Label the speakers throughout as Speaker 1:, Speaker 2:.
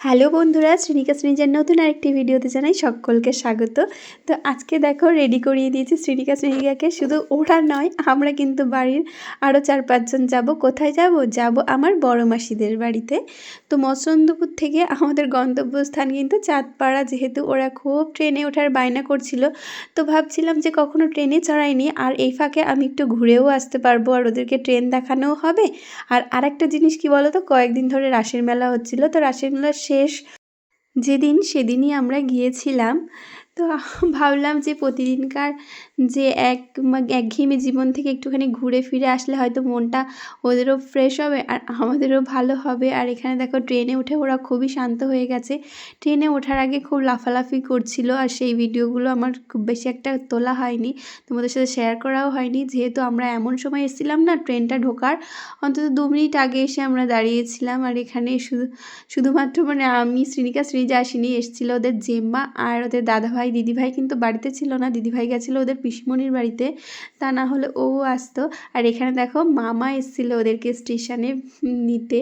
Speaker 1: Hello বন্ধুরা, শ্রীনিকা শ্রীনিজার নতুন আরেকটি ভিডিওতে জানাই সকলকে স্বাগত। তো আজকে দেখো রেডি করিয়ে দিয়েছি শ্রীনিকা শ্রীনিকাকে। শুধু ওরা নয়, আমরা কিন্তু বাড়ির আরও চার পাঁচজন যাব। কোথায় যাব? যাব আমার বড় মাসিদের বাড়িতে। তো মৎস্যন্দপুর থেকে আমাদের গন্তব্যস্থান কিন্তু চাঁদপাড়া। যেহেতু ওরা খুব ট্রেনে ওঠার বায়না করছিল, তো ভাবছিলাম যে কখনো ট্রেনে চড়াইনি। আর এই ফাঁকে আমি একটু ঘুরেও আসতে পারব আর ওদেরকে ট্রেন দেখানোও হবে। আর আরেকটা জিনিস কি বলো তো কয়েকদিন ধরে রাসের মেলা হচ্ছিল, তো রাসের মেলার শেষ যেদিন সেদিনই আমরা গিয়েছিলাম। তো ভাবলাম যে প্রতিদিনকার যে এক একঘেয়েমি জীবন থেকে একটুখানি ঘুরে ফিরে আসলে হয়তো মনটা ওদেরও ফ্রেশ হবে আর আমাদেরও ভালো হবে। আর এখানে দেখো ট্রেনে উঠে ওরা খুবই শান্ত হয়ে গেছে। ট্রেনে ওঠার আগে খুব লাফালাফি করছিল আর সেই ভিডিওগুলো আমার খুব বেশি একটা তোলা হয়নি। তোমাদের সাথে শেয়ার করাও হয়নি। যেহেতু আমরা এমন সময় এসেছিলাম না ট্রেনটা ঢোকার, অন্তত দু মিনিট আগে এসে আমরা দাঁড়িয়েছিলাম আর এখানে শুধু, শুধুমাত্র মানে আমি, শ্রীনিকা শ্রীজা আসিনি, এসেছিল ওদের জেম্মা আর ওদের দাদাভাই দিদিভাই কিন্তু বাড়িতে ছিল না। দিদিভাই গেছিল ওদের পিসমণির বাড়িতে। তা না হলে ও আসতো। আর এখানে দেখো মামা এসেছিল ওদেরকে স্টেশনে নিতে।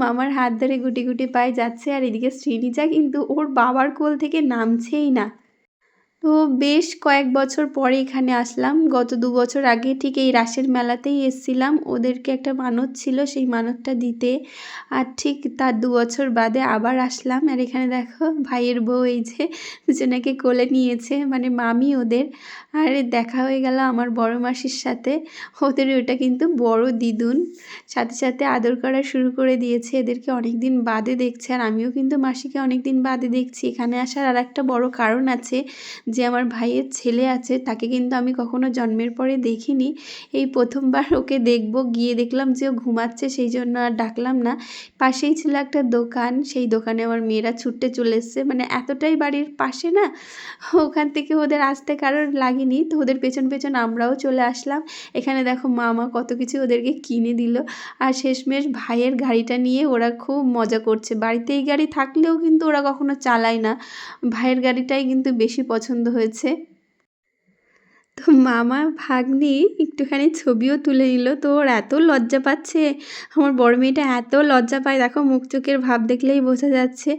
Speaker 1: মামার হাত ধরে গুটি গুটি পায়ে যাচ্ছে। আর এদিকে শ্রীনিজা কিন্তু ওর বাবার কোল থেকে নামছেই না। তো বেশ কয়েক বছর পরে এখানে আসলাম। গত দু বছর আগে ঠিক এই রাসের মেলাতেই এসছিলাম। ওদেরকে একটা মানত ছিল সেই মানতটা দিতে। আর ঠিক তার দু বছর বাদে আবার আসলাম। আর এখানে দেখো ভাইয়ের বউ এই যে দুজনাকে কোলে নিয়েছে মানে মামি ওদের। আর দেখা হয়ে গেল আমার বড় মাসির সাথে। ওদের ওটা কিন্তু বড় দিদুন সাথে সাথে আদর করা শুরু করে দিয়েছে। এদেরকে অনেক দিন বাদে দেখছে। আর আমিও কিন্তু মাসিকে অনেক দিন বাদে দেখছি। এখানে আসার আর একটা বড় কারণ আছে। যে আমার ভাইয়ের ছেলে আছে, তাকে কিন্তু আমি কখনো জন্মের পরে দেখিনি। এই প্রথমবার ওকে দেখব, গিয়ে দেখলাম যে ও ঘুমাচ্ছে, সেই জন্য আর ডাকলাম না। পাশেই ছিল একটা দোকান, সেই দোকানে আমার মেয়েরা ছুটতে চলে এসছে। মানে এতটাই বাড়ির পাশে না, ওখান থেকে ওদের আসতে কারোর লাগেনি। তো ওদের পেছন পেছন আমরাও চলে আসলাম। এখানে দেখো মামা কত কিছু ওদেরকে কিনে দিল। আর শেষমেশ ভাইয়ের গাড়িটা নিয়ে ওরা খুব মজা করছে। বাড়িতে এই গাড়ি থাকলেও কিন্তু ওরা কখনো চালায় না। ভাইয়ের গাড়িটাই কিন্তু বেশি পছন্দ হয়েছে। তো মামা ভাগ্নি একটুখানি ছবিও তুলে নিল। তো ওর এত লজ্জা পাচ্ছে, আমার বড় মেয়েটা এত লজ্জা পায়। দেখো মুখ চোখের ভাব দেখলেই বোঝা যাচ্ছে।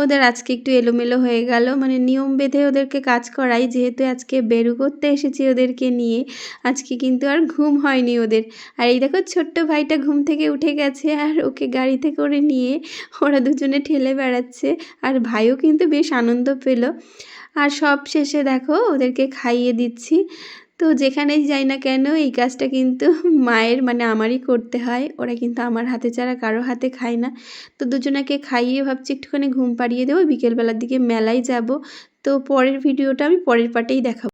Speaker 1: ওদের আজকে একটু এলোমেলো হয়ে গেল। মানে নিয়ম বেঁধে ওদেরকে কাজ করাই। যেহেতু আজকে বেরু করতে এসেছি ওদেরকে নিয়ে, আজকে কিন্তু আর ঘুম হয়নি ওদের। আর এই দেখো ছোট্ট ভাইটা ঘুম থেকে উঠে গেছে আর ওকে গাড়িতে করে নিয়ে ওরা দুজনে ঠেলে বেড়াচ্ছে। আর ভাইও কিন্তু বেশ আনন্দ পেল। আর সব শেষে দেখো ওদেরকে খাইয়ে দিচ্ছি। তো যেখানেই যাই না কেন, এই কাজটা কিন্তু মায়ের মানে আমারই করতে হয়। ওরা কিন্তু আমার হাতে ছাড়া কারও হাতে খায় না। তো দুজনাকে খাইয়ে ভাবছি একটুখানি ঘুম পাড়িয়ে দেবো। বিকেলবেলার দিকে মেলায় যাব। তো পরের ভিডিওটা আমি পরের পাটেই দেখাবো।